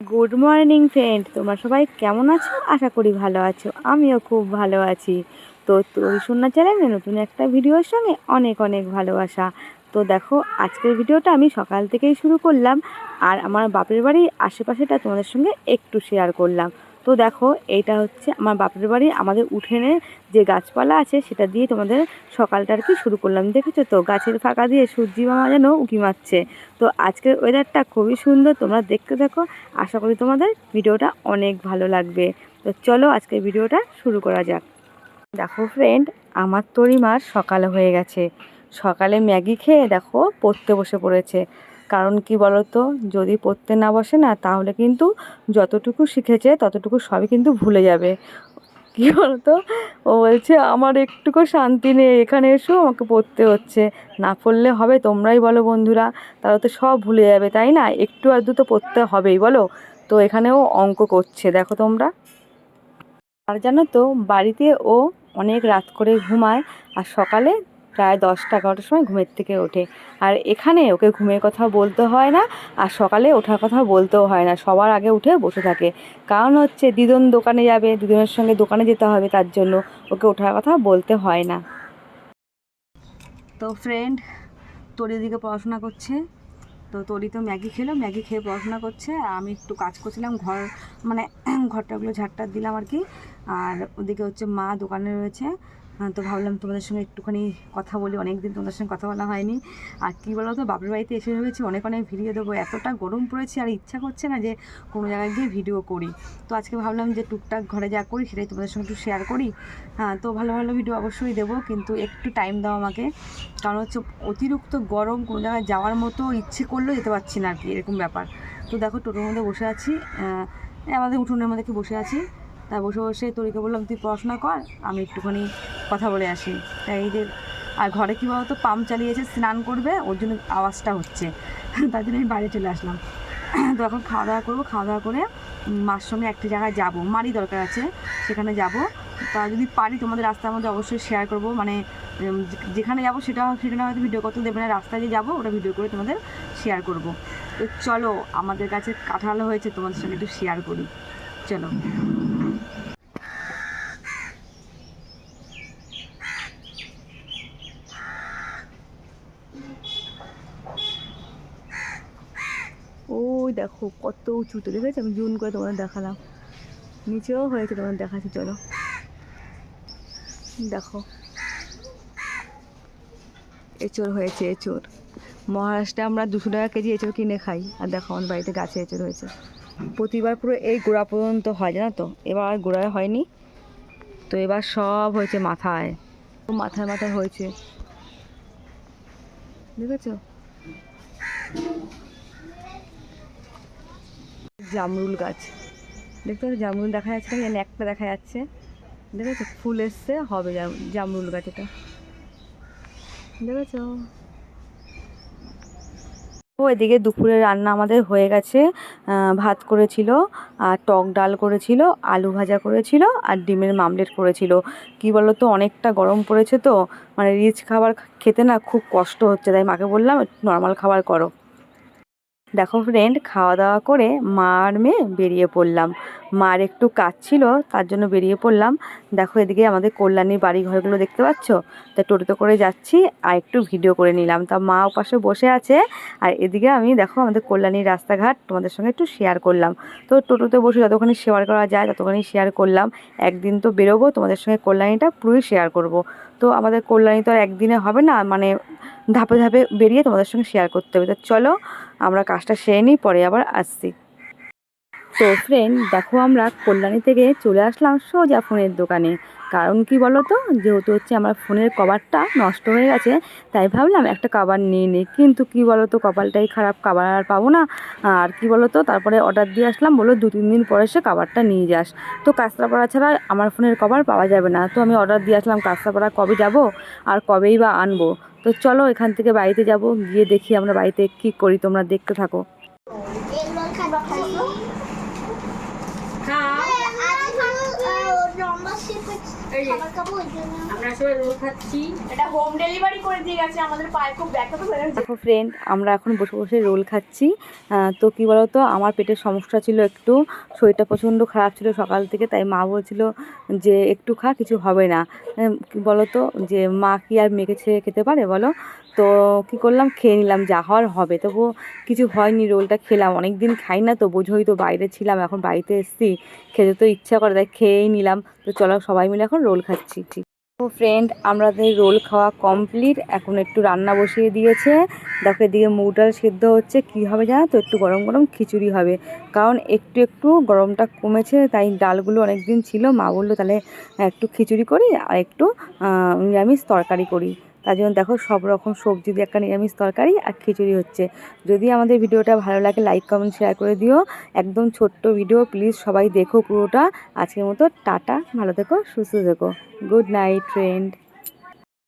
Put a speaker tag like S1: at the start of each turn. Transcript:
S1: Good morning friend তোমরা সবাই কেমন আছো? আশা করি ভালো আছো। আমিও খুব ভালো আছি। তো তুই শুননা চ্যানেলে নতুন একটা ভিডিওর সঙ্গে অনেক অনেক ভালোবাসা। তো দেখো, আজকের ভিডিওটা আমি সকাল থেকেই শুরু করলাম। আর আমার বাপের বাড়ির আশেপাশেটা তোমাদের সঙ্গে একটু শেয়ার করলাম। তো দেখো, এইটা হচ্ছে আমার বাপের বাড়ি। আমাদের উঠোনে যে গাছপালা আছে, সেটা দিয়ে তোমাদের সকালটা আর কি শুরু করলাম। দেখেছ তো? গাছের ফাঁকা দিয়ে সূর্যি মামা যেন উঁকি মারছে। তো আজকের ওয়েদারটা খুবই সুন্দর, তোমরা দেখতে দেখো আশা করি তোমাদের ভিডিওটা অনেক ভালো লাগবে। তো চলো আজকের ভিডিওটা শুরু করা যাক। দেখো ফ্রেন্ড আমার তরিমার সকাল হয়ে গেছে। সকালে ম্যাগি খেয়ে দেখো পড়তে বসে পড়েছে। কারণ কি বলতো? যদি পড়তে না বসে না, তাহলে কিন্তু যতটুকু শিখেছে, ততটুকু সবই কিন্তু ভুলে যাবে। কি বলতো? ও বলছে, আমার একটুকু শান্তি নেই, এখানে এসো, আমাকে পড়তে হচ্ছে। না পড়লে হবে, তোমরাই বলো বন্ধুরা। তারা তো সব ভুলে যাবে, তাই না? একটু আধটু তো পড়তে হবেই, বলো? তো এখানেও অঙ্ক করছে, দেখো তোমরা। আর জানো তো, বাড়িতে ও অনেক রাত করে ঘুমায়, আর সকালে প্রায় দশটা এগারোটার সময় ঘুমের থেকে ওঠে। আর এখানে ওকে ঘুমের কথা বলতে হয় না, আর সকালে ওঠার কথা বলতেও হয় না, সবার আগে উঠে বসে থাকে। কারণ হচ্ছে দিদন দোকানে যাবে, দিদনের সঙ্গে দোকানে যেতে হবে, তার জন্য ওকে ওঠার কথা বলতে হয় না। তো ফ্রেন্ড তোর এদিকে পড়াশোনা করছে? তো তোরই তো ম্যাগি খেলো, ম্যাগি খেয়ে পড়াশোনা করছে। আমি একটু কাজ করছিলাম, ঘর মানে ঘরটাগুলো ঝাড়টা দিলাম আর কি। আর ওদিকে হচ্ছে মা দোকানে রয়েছে তো ভাবলাম তোমাদের সঙ্গে একটুখানি কথা বলি। অনেক দিন তোমাদের সঙ্গে কথা বলা হয়নি। আর কী বলো তো বাপের বাড়িতে এসে ভেবেছি অনেক অনেক ভিডিও দেবো। এতটা গরম পড়েছে আর ইচ্ছা করছে না যে কোনো জায়গায় গিয়ে ভিডিও করি। তো আজকে ভাবলাম যে টুকটাক ঘরে যা করি সেটাই তোমাদের সঙ্গে একটু শেয়ার করি। হ্যাঁ তো ভালো ভালো ভিডিও অবশ্যই দেবো, কিন্তু একটু টাইম দাও আমাকে। কারণ হচ্ছে অতিরিক্ত গরম কোনো জায়গায় যাওয়ার মতো ইচ্ছে করলেও যেতে পারছি না আর কি, এরকম ব্যাপার। তো দেখো টোটোর মধ্যে বসে আছি। আমাদের উঠোনের মধ্যে কি বসে আছি? তা বসে বসে তোরিকে বললাম, তুই পড়াশোনা কর, আমি একটুখানি কথা বলে আসি। তাই এই যে, আর ঘরে কী বলতো পাম্প চালিয়েছে, স্নান করবে, ওর জন্য আওয়াজটা হচ্ছে। তার জন্য আমি বাইরে চলে আসলাম। তো এখন খাওয়া দাওয়া করব খাওয়া দাওয়া করে মার সঙ্গে একটা জায়গায় যাব। মারই দরকার আছে, সেখানে যাব। তা যদি পারি, তোমাদের রাস্তার মধ্যে অবশ্যই শেয়ার করব। মানে যেখানে যাব, সেটা সেখানে হয়তো ভিডিও করতে দেবে না। রাস্তায় যে যাব, ওটা ভিডিও করে তোমাদের শেয়ার করব। তো চলো, আমাদের কাছে কাঁঠাল হয়েছে, তোমাদের সঙ্গে একটু শেয়ার করি। চলো। দেখো কত উঁচুতে দেখেছ? আমি জুন করে তোমাদের দেখালাম। নিচেও হয়েছে তোমাদের দেখাচ্ছি, চলো। দেখো। এঁচড় হয়েছে, এঁচড়। মহারাষ্ট্রে আমরা দুশো টাকা কেজি এঁচড় কিনে খাই। আর দেখো, আমার বাড়িতে গাছে এঁচড় হয়েছে। প্রতিবার পুরো এই গোড়া পর্যন্ত হয়, জানো তো? এবার আর গোড়ায় হয়নি। তো এবার সব হয়েছে মাথায়। মাথায় মাথায় হয়েছে। দেখেছ? জামরুল গাছ। দেখতে পাচ্ছ জামরুল দেখা যাচ্ছে না, জানি একটা দেখা যাচ্ছে। দেখেছ ফুল এসছে, হবে জামরুল গাছ এটা। দেখেছ ও, এদিকে দুপুরে রান্না আমাদের হয়ে গেছে। ভাত করেছিল, আর টক ডাল করেছিল, আলু ভাজা করেছিল, আর ডিমের মামলেট করেছিল। কি বলো তো অনেকটা গরম পড়েছে তো মানে রিচ খাবার খেতে না খুব কষ্ট হচ্ছে, তাই মাকে বললাম নর্মাল খাবার করো। দেখো ফ্রেন্ড খাওয়া দাওয়া করে মা আর মেয়ে বেরিয়ে পড়লাম। মার একটু কাজ ছিল, তার জন্য বেরিয়ে পড়লাম। দেখো এদিকে আমাদের কল্যাণীর বাড়ি ঘরগুলো দেখতে পাচ্ছ? তা টোটোতে করে যাচ্ছি, আর একটু ভিডিও করে নিলাম। তা মা ও ওপাশে বসে আছে, আর এদিকে আমি দেখো আমাদের কল্যাণীর রাস্তাঘাট তোমাদের সঙ্গে একটু শেয়ার করলাম। তো টোটোতে বসে যতখানি শেয়ার করা যায়, ততখানি শেয়ার করলাম। একদিন তো বেরোবো, তোমাদের সঙ্গে কল্যাণীটা পুরোই শেয়ার করব। তো আমাদের কল্যাণী তো আর একদিনে হবে না মানে ধাপে ধাপে বেরিয়ে তোমাদের সঙ্গে শেয়ার করতে হবে। তো চলো আমরা কাজটা সেরে নিই, পরে আবার আসছি। তো ফ্রেন্ড দেখো আমরা কল্যাণী থেকে চলে আসলাম সোজা ফোনের দোকানে। কারণ কি বলো তো যেহেতু হচ্ছে আমার ফোনের কভারটা নষ্ট হয়ে গেছে, তাই ভাবলাম একটা কভার নিয়ে নিই। কিন্তু কি বলো তো কপালটাই খারাপ কভার আর পাবো না। আর কি বলো তো তারপরে অর্ডার দিয়ে আসলাম বলো দু, তিন দিন পরে সে কভারটা নিয়ে যাস। তো কাঁচরাপাড়া ছাড়া আমার ফোনের কভার পাওয়া যাবে না। তো আমি অর্ডার দিয়ে আসলাম, কাঁচরাপাড়া কবে যাব আর কবেই বা আনব? তো চলো এখান থেকে বাড়িতে যাব, গিয়ে দেখি আমরা বাড়িতে কি করি, তোমরা দেখতে থাকো
S2: এগুলো খাবার খাইছো মেম্বারশিপে
S3: এই যে।
S2: খাবার খাব ওই জন্য
S3: আমরা সবাই রোল খাচ্ছি
S4: এটা হোম ডেলিভারি করে দিয়ে গেছে আমাদের পায়ে খুব ব্যথা তো হয়ে গেছে
S1: দেখো ফ্রেন্ড আমরা এখন বসে বসে রোল খাচ্ছি। তো কী বলতো আমার পেটের সমস্যা ছিল একটু শরীরটা প্রচণ্ড খারাপ ছিল সকাল থেকে তাই মা বলছিল যে একটু খা কিছু হবে না। বলতো যে মা কি আর মেখে ছেড়ে খেতে পারে বলো? তো কি করলাম খেয়ে নিলাম যা হওয়ার হবে। তবু কিছু হয়নি রোলটা খেলাম। অনেক দিন খাই না তো বোঝোই তো বাইরে ছিলাম এখন বাড়িতে এসেছি। খেতে তো ইচ্ছা করে তাই খেয়েই নিলাম। তো চলো সবাই মিলে এখন রোল খাচ্ছি, ঠিক। তো ফ্রেন্ড আমাদের রোল খাওয়া কমপ্লিট এখন একটু রান্না বসিয়ে দিয়েছে। দেখো এদিকে মুগ ডাল সেদ্ধ হচ্ছে, কী হবে জানো তো? একটু গরম গরম খিচুড়ি হবে। কারণ একটু একটু গরমটা কমেছে, তাই ডালগুলো অনেক দিন ছিল। মা বলল তাহলে একটু খিচুড়ি করি আর একটু নিরামিষ তরকারি করি। তার জন্য দেখো সব রকম সবজি দিয়ে একটা নিরামিষ তরকারি আর খিচুড়ি হচ্ছে। যদি আমাদের ভিডিওটা ভালো লাগে লাইক কমেন্ট শেয়ার করে দিও। একদম ছোট্ট ভিডিও প্লিজ সবাই দেখো পুরোটা। আজকের মতো টাটা, ভালো থেকো, সুস্থ থেকো। Good night friend